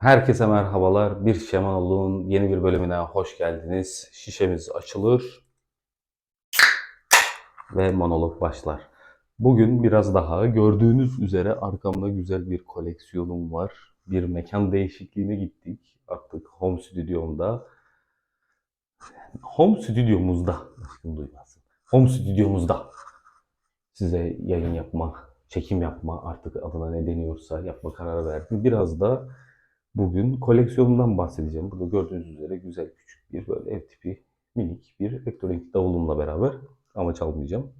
Herkese merhabalar. Bir Şemanol'un yeni bir bölümüne hoş geldiniz. Şişemiz açılır ve monolog başlar. Bugün biraz daha gördüğünüz üzere arkamda güzel bir koleksiyonum var. Bir mekan değişikliğine gittik. Artık home stüdyomda. Home stüdyomuzda. Aşkım duymazsın. Home stüdyomuzda size yayın yapma, çekim yapma artık adına ne deniyorsa yapma kararı verdim. Biraz da bugün koleksiyonumdan bahsedeceğim. Burada gördüğünüz üzere güzel küçük bir böyle ev tipi minik bir elektronik davulumla beraber ama çalmayacağım.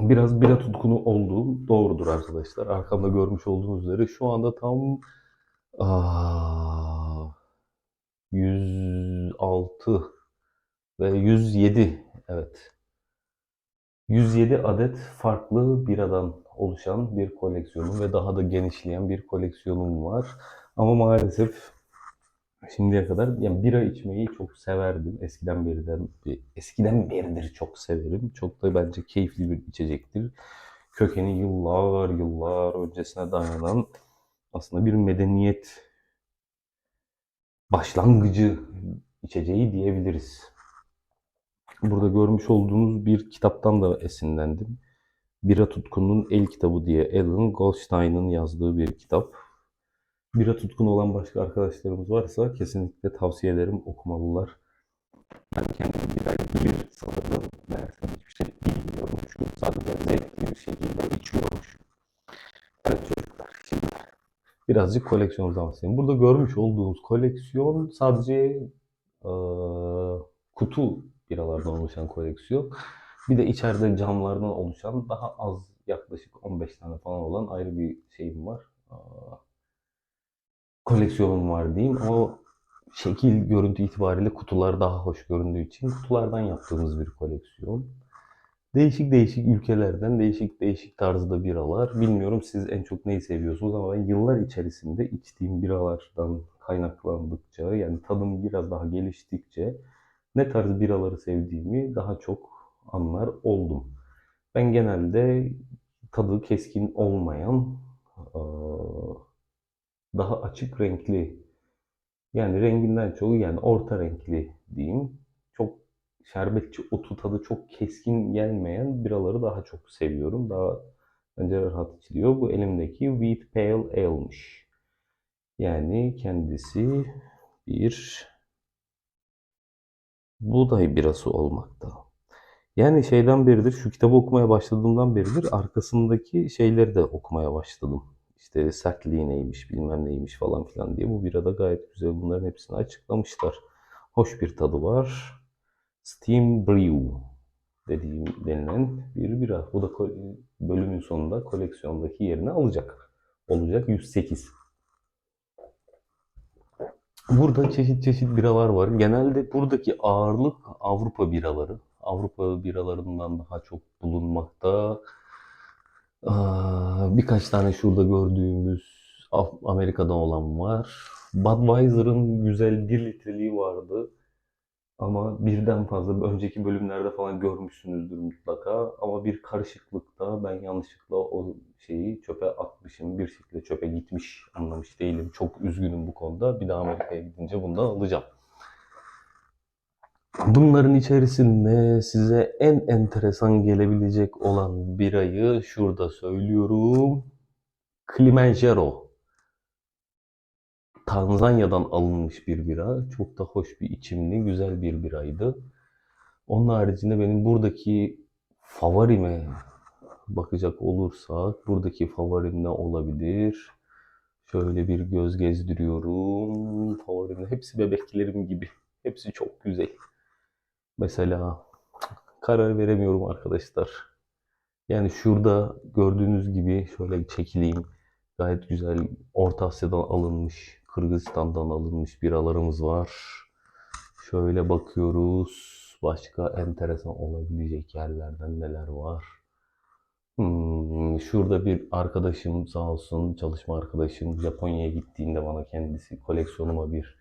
Biraz bira tutkunu olduğum doğrudur arkadaşlar. Arkamda görmüş olduğunuz üzere şu anda tam aa, 106 ve 107 evet 107 adet farklı biradan oluşan bir koleksiyonum ve daha da genişleyen bir koleksiyonum var. Ama maalesef şimdiye kadar yani bira içmeyi çok severdim. Eskiden beriden eskiden beridir çok severim. Çok da bence keyifli bir içecektir. Kökeni yıllar yıllar öncesine dayanan aslında bir medeniyet başlangıcı içeceği diyebiliriz. Burada görmüş olduğunuz bir kitaptan da esinlendim. Bira Tutkunun El Kitabı diye Alan Goldstein'ın yazdığı bir kitap. Bira tutkunu olan başka arkadaşlarımız varsa kesinlikle tavsiye ederim okumalılar. Ben kendim birayla bir sanırım meğersem hiçbir şey bilmiyorum. Çünkü sadece zevkli bir şekilde içiyormuş. Evet çocuklar şimdi birazcık koleksiyonumuzdan bahsedeyim. Burada görmüş olduğunuz koleksiyon sadece eee, kutu biralardan oluşan koleksiyon. Bir de içeride camlardan oluşan daha az yaklaşık 15 tane falan olan ayrı bir şeyim var. Koleksiyonum var diyeyim ama şekil görüntü itibariyle kutular daha hoş göründüğü için kutulardan yaptığımız bir koleksiyon. Değişik değişik ülkelerden değişik değişik tarzda biralar. Bilmiyorum siz en çok neyi seviyorsunuz ama ben yıllar içerisinde içtiğim biralardan kaynaklandıkça yani tadım biraz daha geliştikçe ne tarz biraları sevdiğimi daha çok anlar oldum. Ben genelde tadı keskin olmayan, daha açık renkli, yani renginden çoğu yani orta renkli diyeyim. Çok şerbetçi otu tadı çok keskin gelmeyen biraları daha çok seviyorum. Daha bence rahat içiliyor. Bu elimdeki Wheat Pale Ale'mış. Yani kendisi bir buğday birası olmakta. Yani şeyden beridir, şu kitabı okumaya başladığımdan beridir arkasındaki şeyleri de okumaya başladım. İşte sertliği neymiş, bilmem neymiş falan filan diye. Bu birada gayet güzel bunların hepsini açıklamışlar. Hoş bir tadı var. Steam Brew dediğim denilen bir bira. Bu da bölümün sonunda koleksiyondaki yerini alacak. Olacak 108. Burada çeşit çeşit biralar var. Genelde buradaki ağırlık Avrupa biraları. Avrupa biralarından daha çok bulunmakta. Aa, birkaç tane şurada gördüğümüz Amerika'dan olan var. Budweiser'ın güzel 1 litreliği vardı. Ama birden fazla önceki bölümlerde falan görmüşsünüzdür mutlaka. Ama bir karışıklıkta ben yanlışlıkla o şeyi çöpe atmışım. Bir şekilde çöpe gitmiş anlamış değilim. Çok üzgünüm bu konuda. Bir daha Amerika'ya gidince bundan alacağım. Bunların içerisinde size en enteresan gelebilecek olan birayı şurada söylüyorum. Kilimanjaro. Tanzanya'dan alınmış bir bira. Çok da hoş bir içimli, güzel bir biraydı. Onun haricinde benim buradaki favorime bakacak olursak, buradaki favorim ne olabilir? Şöyle bir göz gezdiriyorum. Favorim hepsi bebeklerim gibi. Hepsi çok güzel. Mesela karar veremiyorum arkadaşlar. Yani şurada gördüğünüz gibi şöyle çekileyim. Gayet güzel Orta Asya'dan alınmış, Kırgızistan'dan alınmış biralarımız var. Şöyle bakıyoruz. Başka enteresan olabilecek yerlerden neler var? Hmm, şurada bir arkadaşım sağ olsun çalışma arkadaşım Japonya'ya gittiğinde bana kendisi koleksiyonuma bir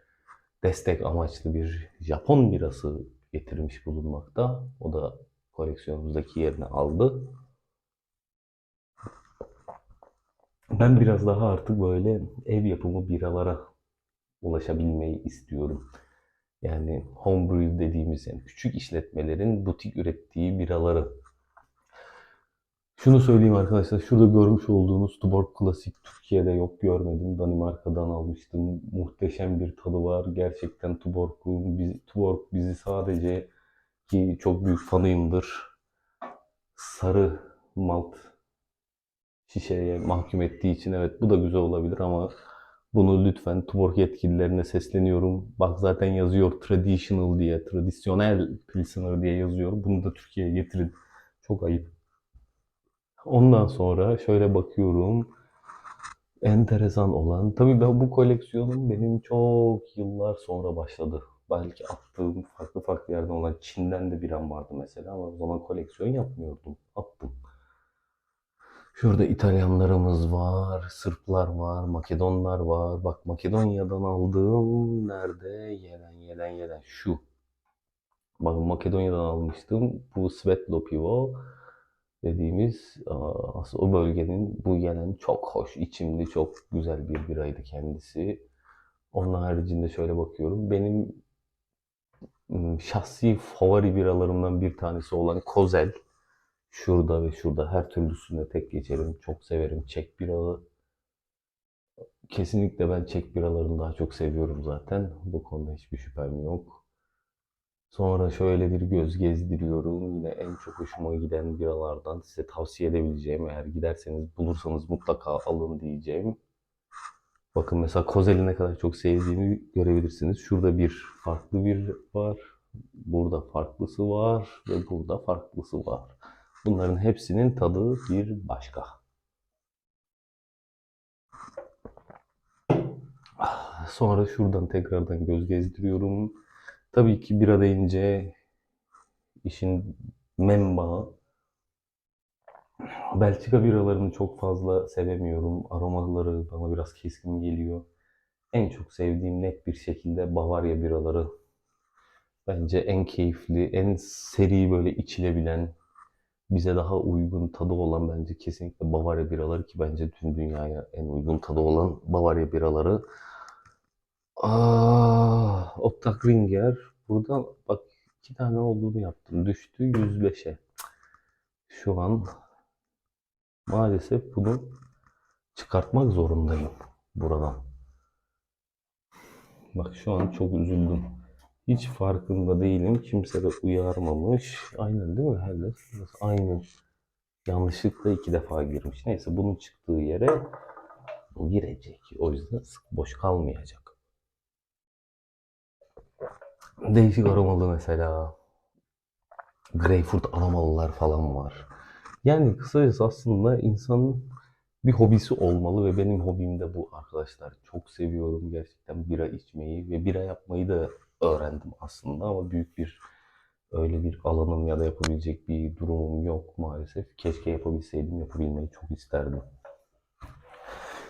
destek amaçlı bir Japon birası getirmiş bulunmakta. O da koleksiyonumuzdaki yerini aldı. Ben biraz daha artık böyle ev yapımı biralara ulaşabilmeyi istiyorum. Yani homebrew dediğimiz yani küçük işletmelerin butik ürettiği biraları. Şunu söyleyeyim arkadaşlar, şurada görmüş olduğunuz Tuborg Klasik Türkiye'de yok görmedim. Danimarka'dan almıştım. Muhteşem bir tadı var. Gerçekten Tuborg'un, Tuborg bizi sadece ki çok büyük fanıyımdır. Sarı malt şişeye mahkum ettiği için evet bu da güzel olabilir ama bunu lütfen Tuborg yetkililerine sesleniyorum. Bak zaten yazıyor traditional diye, tradisyonel pilsner diye yazıyor. Bunu da Türkiye'ye getirin. Çok ayıp. Ondan sonra şöyle bakıyorum. Enteresan olan, tabii ben bu koleksiyonum benim çok yıllar sonra başladı. Belki attığım farklı farklı yerden olan Çin'den de biram vardı mesela ama o zaman koleksiyon yapmıyordum. Attım. Şurada İtalyanlarımız var, Sırplar var, Makedonlar var. Bak Makedonya'dan aldığım nerede? Yelen yelen yelen şu. Bak Makedonya'dan almıştım. Bu Svetlo Pivo dediğimiz aslında o bölgenin bu gelen çok hoş, içimli, çok güzel bir biraydı kendisi. Onun haricinde şöyle bakıyorum. Benim şahsi favori biralarımdan bir tanesi olan Kozel. Şurada ve şurada her türlüsünde tek geçerim. Çok severim Çek biralı. Kesinlikle ben Çek biralarını daha çok seviyorum zaten. Bu konuda hiçbir şüphem yok. Sonra şöyle bir göz gezdiriyorum. Yine en çok hoşuma giden biralardan size tavsiye edebileceğim. Eğer giderseniz bulursanız mutlaka alın diyeceğim. Bakın mesela Kozel'i ne kadar çok sevdiğimi görebilirsiniz. Şurada bir farklı bir var. Burada farklısı var ve burada farklısı var. Bunların hepsinin tadı bir başka. Sonra şuradan tekrardan göz gezdiriyorum. Tabii ki bira deyince işin memba. Belçika biralarını çok fazla sevemiyorum. Aromaları bana biraz keskin geliyor. En çok sevdiğim net bir şekilde Bavarya biraları. Bence en keyifli, en seri böyle içilebilen, bize daha uygun tadı olan bence kesinlikle Bavarya biraları ki bence tüm dünyaya en uygun tadı olan Bavarya biraları. Ah, Ottagringer. Buradan bak iki tane olduğunu yaptım. Düştü 105'e. Şu an maalesef bunu çıkartmak zorundayım buradan. Bak şu an çok üzüldüm. Hiç farkında değilim. Kimse de uyarmamış. Aynen değil mi? Hele aynen. Yanlışlıkla iki defa girmiş. Neyse bunun çıktığı yere girecek. O yüzden sık boş kalmayacak. Değişik aromalı mesela. Greyfurt aromalılar falan var. Yani kısacası aslında insanın bir hobisi olmalı ve benim hobim de bu arkadaşlar. Çok seviyorum gerçekten bira içmeyi ve bira yapmayı da öğrendim aslında ama büyük bir öyle bir alanım ya da yapabilecek bir durumum yok maalesef. Keşke yapabilseydim, yapabilmeyi çok isterdim.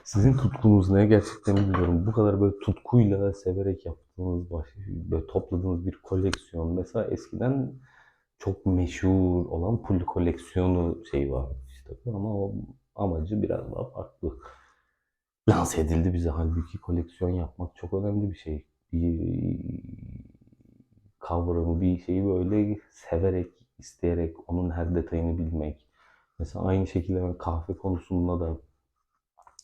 Sizin tutkunuz ne gerçekten bilmiyorum. Bu kadar böyle tutkuyla severek yaptığınız, böyle topladığınız bir koleksiyon. Mesela eskiden çok meşhur olan pul koleksiyonu şey var işte ama o amacı biraz daha farklı. Lanse edildi bize halbuki koleksiyon yapmak çok önemli bir şey. Kavramı, bir şeyi böyle severek, isteyerek, onun her detayını bilmek. Mesela aynı şekilde ben kahve konusunda da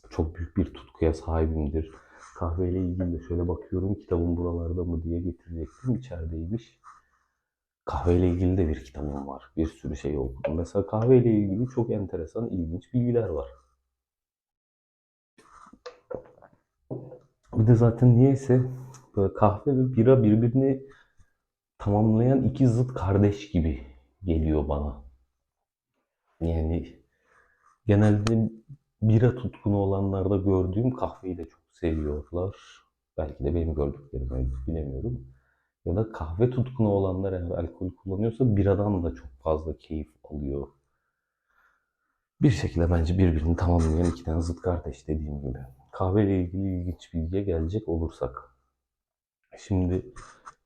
çok büyük bir tutkuya sahibimdir. Kahveyle ilgili de şöyle bakıyorum kitabım buralarda mı diye getirecektim. İçerideymiş. Kahveyle ilgili de bir kitabım var. Bir sürü şey okudum. Mesela kahveyle ilgili çok enteresan, ilginç bilgiler var. Bir de zaten niyeyse böyle kahve ve bira birbirini tamamlayan iki zıt kardeş gibi geliyor bana. Yani genelde bira tutkunu olanlarda gördüğüm kahveyi de çok seviyorlar. Belki de benim gördüklerim öyle bilemiyorum. Ya da kahve tutkunu olanlar eğer alkol kullanıyorsa biradan da çok fazla keyif alıyor. Bir şekilde bence birbirini tamamlayan iki tane zıt kardeş dediğim gibi. Kahveyle ilgili ilginç bilgiye gelecek olursak. Şimdi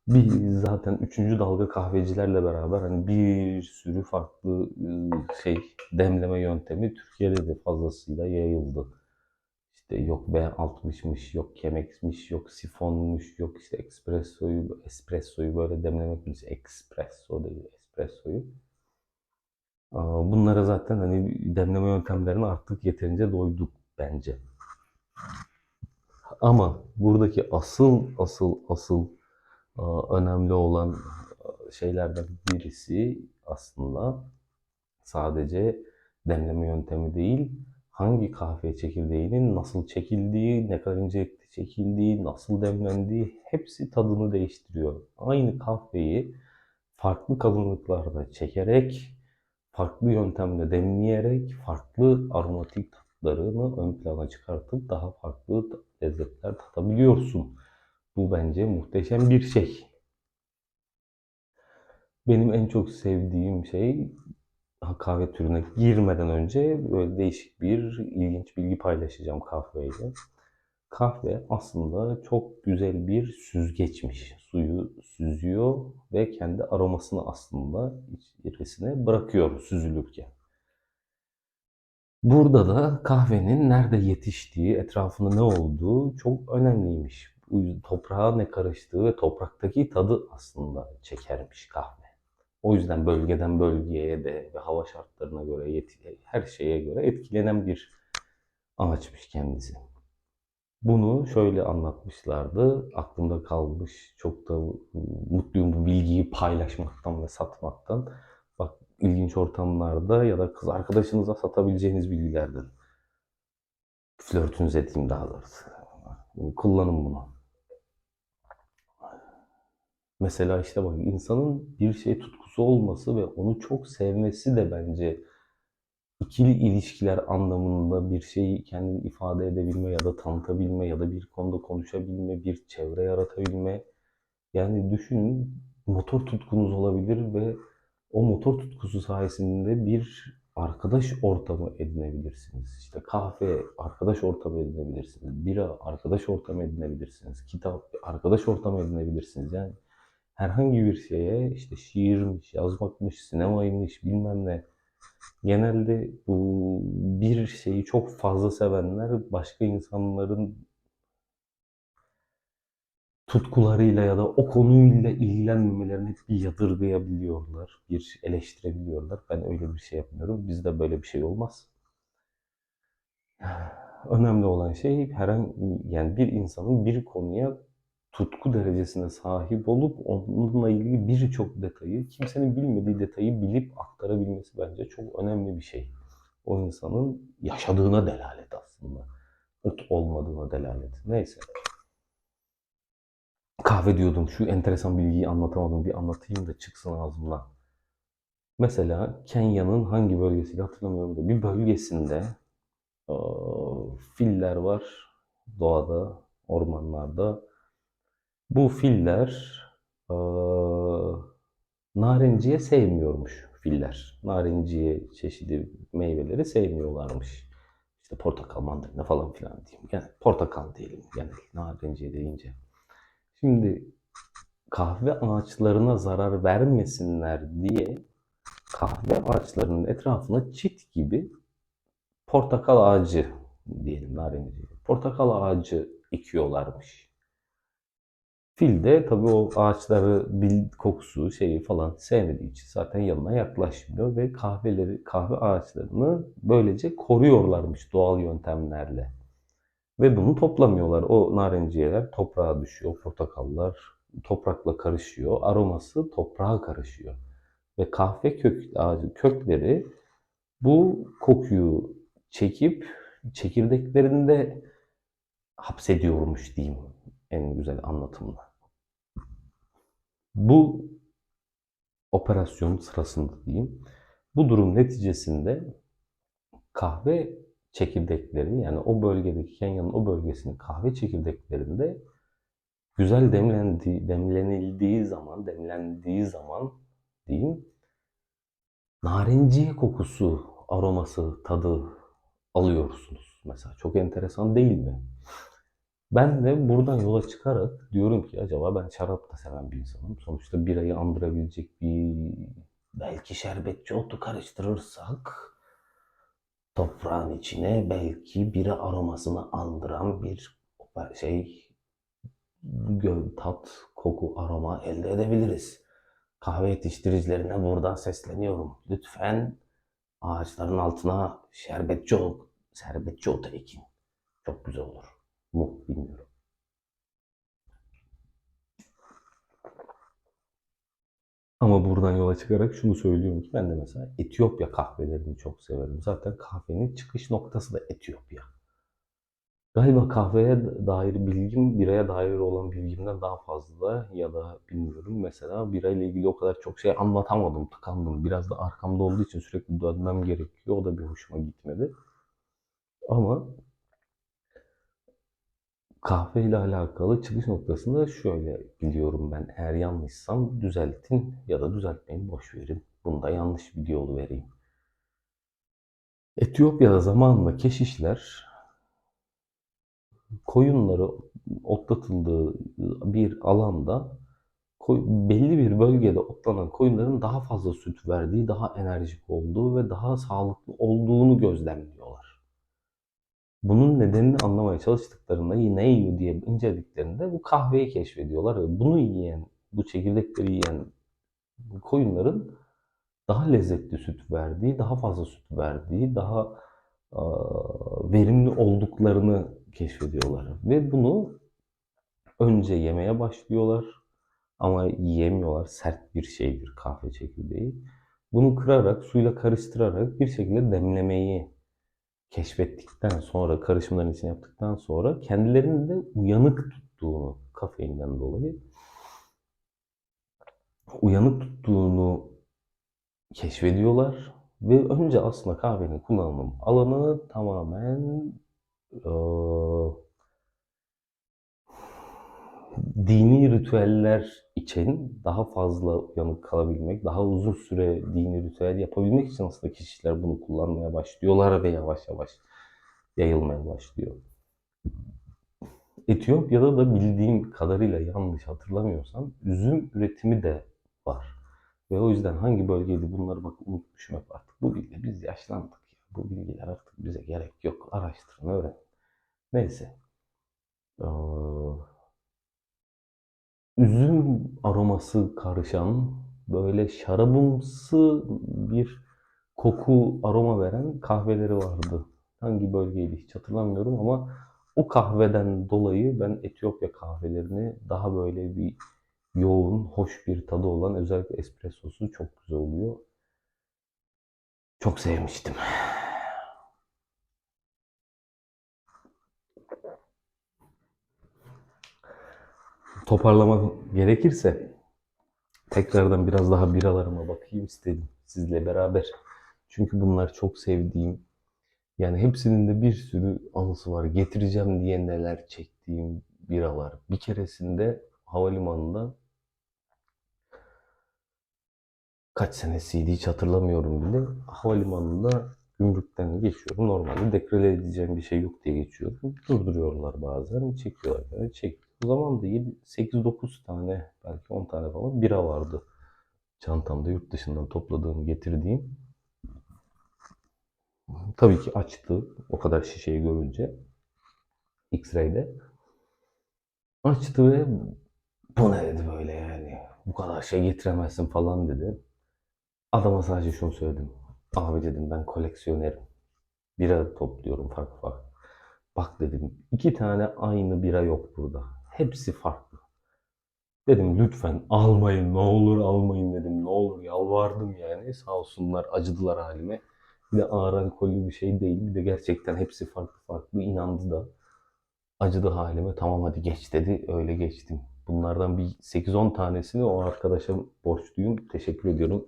bir zaten üçüncü dalga kahvecilerle beraber hani bir sürü farklı ıı, şey demleme yöntemi Türkiye'de de fazlasıyla yayıldı. İşte yok V60'mış, yok Chemex'miş, yok sifonmuş, yok işte espressoyu, espressoyu böyle demlemekmiş. Espresso değil, espressoyu. Bunlara zaten hani demleme yöntemlerine artık yeterince doyduk bence. Ama buradaki asıl asıl asıl aa, önemli olan aa, şeylerden birisi aslında sadece demleme yöntemi değil, hangi kahve çekirdeğinin nasıl çekildiği, ne kadar incelikte çekildiği, nasıl demlendiği hepsi tadını değiştiriyor. Aynı kahveyi farklı kalınlıklarda çekerek, farklı yöntemle demleyerek, farklı aromatik tatlarını ön plana çıkartıp daha farklı lezzetler tadabiliyorsun. Bu bence muhteşem bir şey. Benim en çok sevdiğim şey kahve türüne girmeden önce böyle değişik bir ilginç bilgi paylaşacağım kahveyle. Kahve aslında çok güzel bir süzgeçmiş. Suyu süzüyor ve kendi aromasını aslında içerisine bırakıyor süzülürken. Burada da kahvenin nerede yetiştiği, etrafında ne olduğu çok önemliymiş. Toprağa ne karıştığı ve topraktaki tadı aslında çekermiş kahve. O yüzden bölgeden bölgeye de ve hava şartlarına göre, her şeye göre etkilenen bir ağaçmış kendisi. Bunu şöyle anlatmışlardı. Aklımda kalmış. Çok da mutluyum bu bilgiyi paylaşmaktan ve satmaktan. İlginç ortamlarda ya da kız arkadaşınıza satabileceğiniz bilgilerden. Flörtünüze diyeyim daha doğrusu. Kullanın bunu. Mesela işte bak insanın bir şey tutkusu olması ve onu çok sevmesi de bence ikili ilişkiler anlamında bir şeyi kendini ifade edebilme ya da tanıtabilme ya da bir konuda konuşabilme, bir çevre yaratabilme. Yani düşünün motor tutkunuz olabilir ve o motor tutkusu sayesinde bir arkadaş ortamı edinebilirsiniz. İşte kahve arkadaş ortamı edinebilirsiniz. Bira arkadaş ortamı edinebilirsiniz. Kitap arkadaş ortamı edinebilirsiniz. Yani herhangi bir şeye işte şiirmiş, yazmakmış, sinemaymış bilmem ne. Genelde bu bir şeyi çok fazla sevenler başka insanların tutkularıyla ya da o konuyla ilgilenmemelerini bir yadırgayabiliyorlar, bir eleştirebiliyorlar. Ben öyle bir şey yapmıyorum. Bizde böyle bir şey olmaz. Önemli olan şey herhangi yani bir insanın bir konuya tutku derecesine sahip olup onunla ilgili birçok detayı, kimsenin bilmediği detayı bilip aktarabilmesi bence çok önemli bir şey. O insanın yaşadığına delalet aslında. Mut olmadığına delalet. Neyse. Kahve diyordum. Şu enteresan bilgiyi anlatamadım. Bir anlatayım da çıksın ağzımdan. Mesela Kenya'nın hangi bölgesiydi hatırlamıyorum da bir bölgesinde eee, filler var doğada, ormanlarda. Bu filler eee narenciye sevmiyormuş filler. Narenciye çeşidi meyveleri sevmiyorlarmış. İşte portakal, mandalina falan filan diyeyim. Yani portakal diyelim yani narenciye deyince. Şimdi kahve ağaçlarına zarar vermesinler diye kahve ağaçlarının etrafına çit gibi portakal ağacı diyelim narenciye. Portakal ağacı ekiyorlarmış. Fil de tabii o ağaçları bil, kokusu şeyi falan sevmediği için zaten yanına yaklaşmıyor ve kahveleri kahve ağaçlarını böylece koruyorlarmış doğal yöntemlerle. Ve bunu toplamıyorlar. O narenciyeler toprağa düşüyor, portakallar toprakla karışıyor, aroması toprağa karışıyor. Ve kahve kök ağacı kökleri bu kokuyu çekip çekirdeklerinde hapsediyormuş diyeyim en güzel anlatımla. Bu operasyon sırasında diyeyim. Bu durum neticesinde kahve çekirdekleri yani o bölgedeki Kenya'nın o bölgesinin kahve çekirdeklerinde güzel demlendiği, demlenildiği zaman, demlendiği zaman diyeyim narenciye kokusu, aroması, tadı alıyorsunuz. Mesela çok enteresan değil mi? Ben de buradan yola çıkarak diyorum ki acaba ben şarap da seven bir insanım. Sonuçta birayı andırabilecek bir belki şerbetçi otu karıştırırsak toprağın içine belki bira aromasını andıran bir şey tat, koku, aroma elde edebiliriz. Kahve yetiştiricilerine buradan sesleniyorum. Lütfen ağaçların altına şerbetçi ot, şerbetçi otu ekin. Çok güzel olur. Mu bilmiyorum. Ama buradan yola çıkarak şunu söylüyorum ki ben de mesela Etiyopya kahvelerini çok severim. Zaten kahvenin çıkış noktası da Etiyopya. Galiba kahveye dair bilgim, biraya dair olan bilgimden daha fazla ya da bilmiyorum. Mesela birayla ilgili o kadar çok şey anlatamadım, tıkandım. Biraz da arkamda olduğu için sürekli dönmem gerekiyor. O da bir hoşuma gitmedi. Ama kahve ile alakalı çıkış noktasında şöyle biliyorum ben. Eğer yanlışsam düzeltin ya da düzeltmeyin, boş verin. Bunda yanlış bir yolu vereyim. Etiyopya'da zamanında keşişler koyunları otlatıldığı bir alanda belli bir bölgede otlanan koyunların daha fazla süt verdiği, daha enerjik olduğu ve daha sağlıklı olduğunu gözlemliyorlar. Bunun nedenini anlamaya çalıştıklarında ne yiyor diye incelediklerinde bu kahveyi keşfediyorlar ve bunu yiyen, bu çekirdekleri yiyen koyunların daha lezzetli süt verdiği, daha fazla süt verdiği, daha aa, verimli olduklarını keşfediyorlar. Ve bunu önce yemeye başlıyorlar ama yiyemiyorlar. Sert bir şeydir kahve çekirdeği. Bunu kırarak, suyla karıştırarak bir şekilde demlemeyi keşfettikten sonra, karışımların içine yaptıktan sonra kendilerini de uyanık tuttuğunu kafeinden dolayı uyanık tuttuğunu keşfediyorlar ve önce aslında kahvenin kullanım alanı tamamen eee, dini ritüeller için daha fazla uyanık kalabilmek, daha uzun süre dini ritüel yapabilmek için aslında kişiler bunu kullanmaya başlıyorlar ve yavaş yavaş yayılmaya başlıyor. Etiyopya'da da bildiğim kadarıyla yanlış hatırlamıyorsam üzüm üretimi de var. Ve o yüzden hangi bölgeydi bunları bak unutmuşum hep artık. Bu bilgi biz yaşlandık ya. Bu bilgiler artık bize gerek yok. Araştırın, öğrenin. Neyse. Ee, üzüm aroması karışan böyle şarabımsı bir koku aroma veren kahveleri vardı. Hangi bölgeydi hiç hatırlamıyorum ama o kahveden dolayı ben Etiyopya kahvelerini daha böyle bir yoğun, hoş bir tadı olan özellikle espressosu çok güzel oluyor. Çok sevmiştim. Toparlamak gerekirse tekrardan biraz daha biralarıma bakayım istedim sizle beraber. Çünkü bunlar çok sevdiğim, yani hepsinin de bir sürü anısı var. Getireceğim diye neler çektiğim biralar. Bir keresinde havalimanında kaç senesiydi hiç hatırlamıyorum bile. Havalimanında gümrükten geçiyorum. Normalde deklare edeceğim bir şey yok diye geçiyorum. Durduruyorlar bazen. Çekiyorlar. Yani çek. O zaman da 8-9 tane belki 10 tane falan bira vardı. Çantamda yurt dışından topladığım, getirdiğim. Tabii ki açtı o kadar şişeyi görünce. X-ray'de. Açtı ve bu ne dedi böyle yani. Bu kadar şey getiremezsin falan dedi. Adama sadece şunu söyledim. Abi dedim ben koleksiyonerim. Bira topluyorum farklı farklı. Bak dedim iki tane aynı bira yok burada. Hepsi farklı. Dedim lütfen almayın ne olur almayın dedim. Ne olur yalvardım yani. Sağ olsunlar acıdılar halime. Bir de ağır alkollü bir şey değil. Bir de gerçekten hepsi farklı farklı inandı da. Acıdı halime. Tamam hadi geç dedi. Öyle geçtim. Bunlardan bir 8-10 tanesini o arkadaşa borçluyum. Teşekkür ediyorum.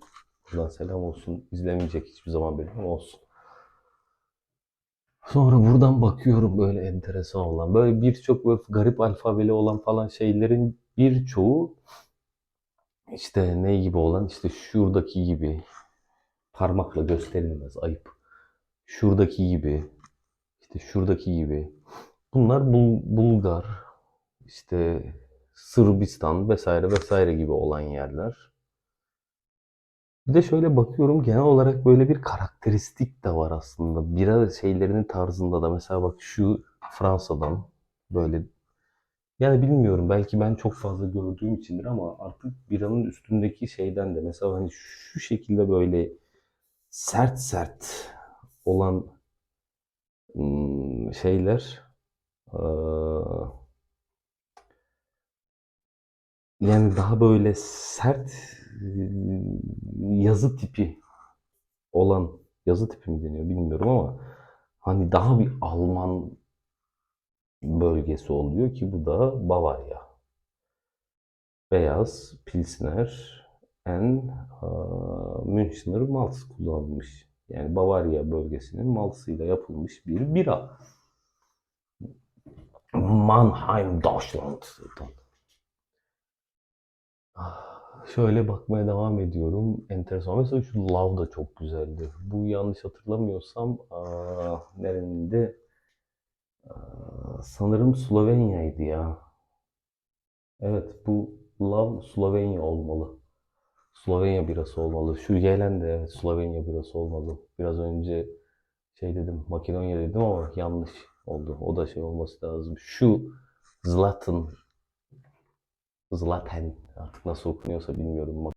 Buradan selam olsun. İzlemeyecek hiçbir zaman benim olsun. Sonra buradan bakıyorum böyle enteresan olan. Böyle birçok böyle garip alfabeli olan falan şeylerin birçoğu işte ne gibi olan işte şuradaki gibi parmakla gösterilmez ayıp. Şuradaki gibi işte şuradaki gibi. Bunlar Bul- Bulgar işte Sırbistan vesaire vesaire gibi olan yerler. Bir de şöyle bakıyorum genel olarak böyle bir karakteristik de var aslında. Bira şeylerinin tarzında da. Mesela bak şu Fransa'dan böyle yani bilmiyorum belki ben çok fazla gördüğüm içindir ama artık biranın üstündeki şeyden de mesela hani şu şekilde böyle sert sert olan hmm, şeyler yani daha böyle sert yazı tipi olan yazı tipi mi deniyor bilmiyorum ama hani daha bir Alman bölgesi oluyor ki bu da Bavarya. Beyaz, Pilsner, en Münchner Malz kullanılmış. Yani Bavarya bölgesinin malzıyla yapılmış bir bira. Mannheim, Deutschland'dan. Ah, Şöyle bakmaya devam ediyorum. Enteresan. Mesela şu lav da çok güzeldi. Bu yanlış hatırlamıyorsam aa, nerenin de Aa, sanırım Slovenya'ydı ya. Evet bu lav Slovenya olmalı. Slovenya birası olmalı. Şu gelen de evet Slovenya birası olmalı. Biraz önce şey dedim Makedonya dedim ama yanlış oldu. O da şey olması lazım. Şu Zlatan Zlatan artık nasıl okunuyorsa bilmiyorum.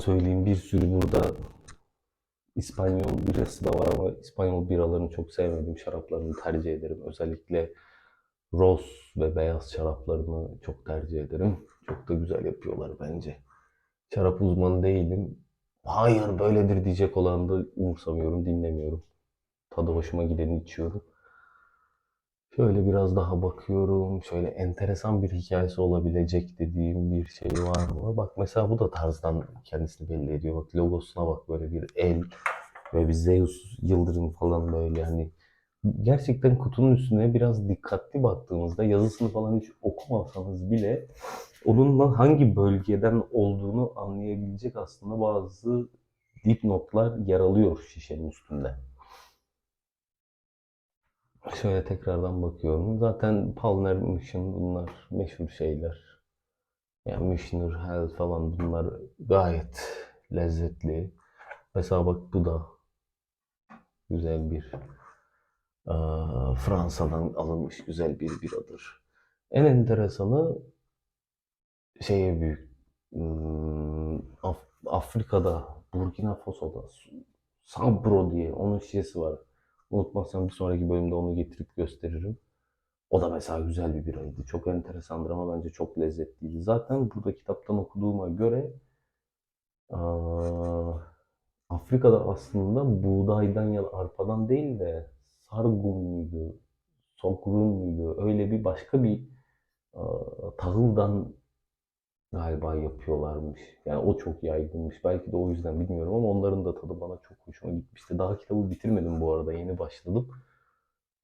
Söyleyeyim bir sürü burada İspanyol birası da var ama İspanyol biralarını çok sevmediğim şaraplarını tercih ederim. Özellikle Rose ve beyaz şaraplarını çok tercih ederim. Çok da güzel yapıyorlar bence. Şarap uzmanı değilim. Hayır böyledir diyecek olan da umursamıyorum, dinlemiyorum. Tadı hoşuma gideni içiyorum. Şöyle biraz daha bakıyorum. Şöyle enteresan bir hikayesi olabilecek dediğim bir şey var mı? Bak mesela bu da tarzdan kendisini belli ediyor. Bak logosuna bak böyle bir el ve bir Zeus yıldırım falan böyle hani gerçekten kutunun üstüne biraz dikkatli baktığınızda yazısını falan hiç okumasanız bile onunla hangi bölgeden olduğunu anlayabilecek aslında bazı dipnotlar yer alıyor şişenin üstünde. Şöyle tekrardan bakıyorum. Zaten Palmer, Mission bunlar meşhur şeyler. Yani Michelin, Hell falan bunlar gayet lezzetli. Mesela bak bu da güzel bir eee, Fransa'dan alınmış güzel bir biradır. En enteresanı şeye büyük hmm, Af- Afrika'da Burkina Faso'da Sambro diye onun şişesi var. Unutmazsam bir sonraki bölümde onu getirip gösteririm. O da mesela güzel bir biraydı. Çok enteresandır ama bence çok lezzetliydi. Zaten burada kitaptan okuduğuma göre Afrika'da aslında buğdaydan ya da arpadan değil de sargun muydu, sokrum muydu öyle bir başka bir aa, tahıldan galiba yapıyorlarmış. Yani o çok yaygınmış. Belki de o yüzden bilmiyorum ama onların da tadı bana çok hoşuma gitmişti. Daha kitabı bitirmedim bu arada. Yeni başladım.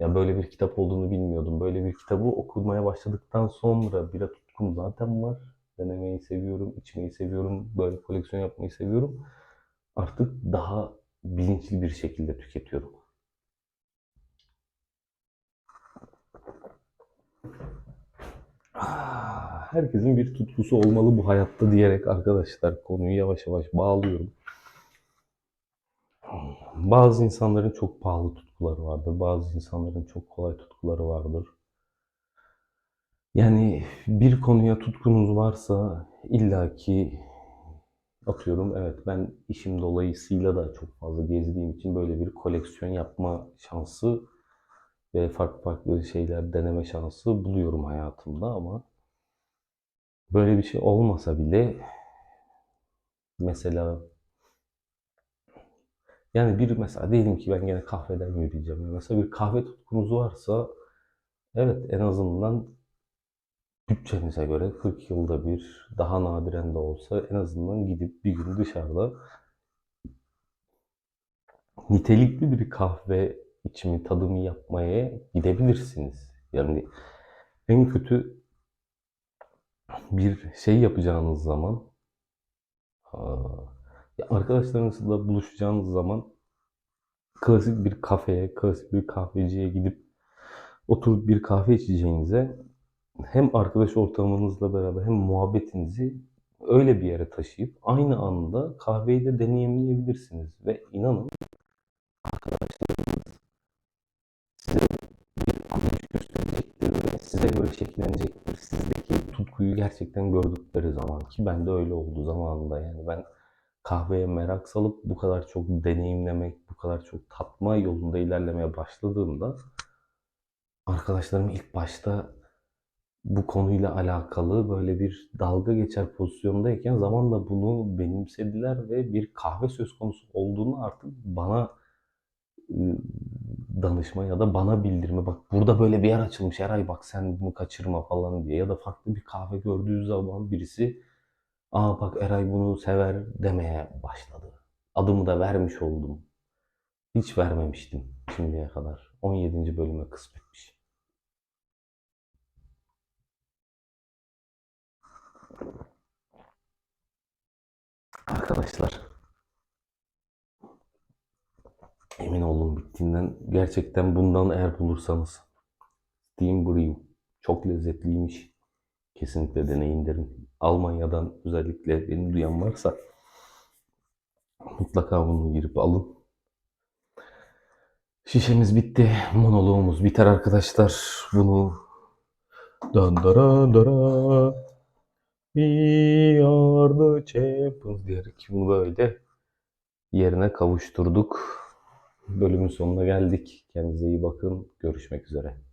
Ya böyle bir kitap olduğunu bilmiyordum. Böyle bir kitabı okumaya başladıktan sonra bira tutkum zaten var. Denemeyi seviyorum, içmeyi seviyorum, böyle koleksiyon yapmayı seviyorum. Artık daha bilinçli bir şekilde tüketiyorum. Herkesin bir tutkusu olmalı bu hayatta diyerek arkadaşlar konuyu yavaş yavaş bağlıyorum. Bazı insanların çok pahalı tutkuları vardır. Bazı insanların çok kolay tutkuları vardır. Yani bir konuya tutkunuz varsa illaki atıyorum evet ben işim dolayısıyla da çok fazla gezdiğim için böyle bir koleksiyon yapma şansı ve farklı farklı şeyler deneme şansı buluyorum hayatımda ama böyle bir şey olmasa bile mesela yani bir mesela diyelim ki ben gene kahveden yürüyeceğim. Mesela bir kahve tutkunuz varsa evet en azından bütçenize göre 40 yılda bir daha nadiren de olsa en azından gidip bir gün dışarıda nitelikli bir kahve içimi tadımı yapmaya gidebilirsiniz. Yani en kötü bir şey yapacağınız zaman ya arkadaşlarınızla buluşacağınız zaman klasik bir kafeye, klasik bir kahveciye gidip oturup bir kahve içeceğinize hem arkadaş ortamınızla beraber hem muhabbetinizi öyle bir yere taşıyıp aynı anda kahveyi de deneyimleyebilirsiniz. Ve inanın arkadaşlarınız size bir anlayış gösterecektir ve size göre şekillenecektir. Sizdeki tutkuyu gerçekten gördükleri zaman ki ben de öyle oldu zamanında yani ben kahveye merak salıp bu kadar çok deneyimlemek, bu kadar çok tatma yolunda ilerlemeye başladığımda arkadaşlarım ilk başta bu konuyla alakalı böyle bir dalga geçer pozisyondayken zamanla bunu benimsediler ve bir kahve söz konusu olduğunu artık bana ıı, danışma ya da bana bildirme. Bak burada böyle bir yer açılmış Eray bak sen bunu kaçırma falan diye. Ya da farklı bir kahve gördüğü zaman birisi aa bak Eray bunu sever demeye başladı. Adımı da vermiş oldum. Hiç vermemiştim şimdiye kadar. 17. bölüme kısmetmiş. Arkadaşlar emin olun bittiğinden gerçekten bundan eğer bulursanız Steam Brew çok lezzetliymiş. Kesinlikle deneyin derim. Almanya'dan özellikle beni duyan varsa mutlaka bunu girip alın. Şişemiz bitti. Monoloğumuz biter arkadaşlar. Bunu dandara dara We are the champions diyerek bunu böyle yerine kavuşturduk. Bölümün sonuna geldik. Kendinize iyi bakın. Görüşmek üzere.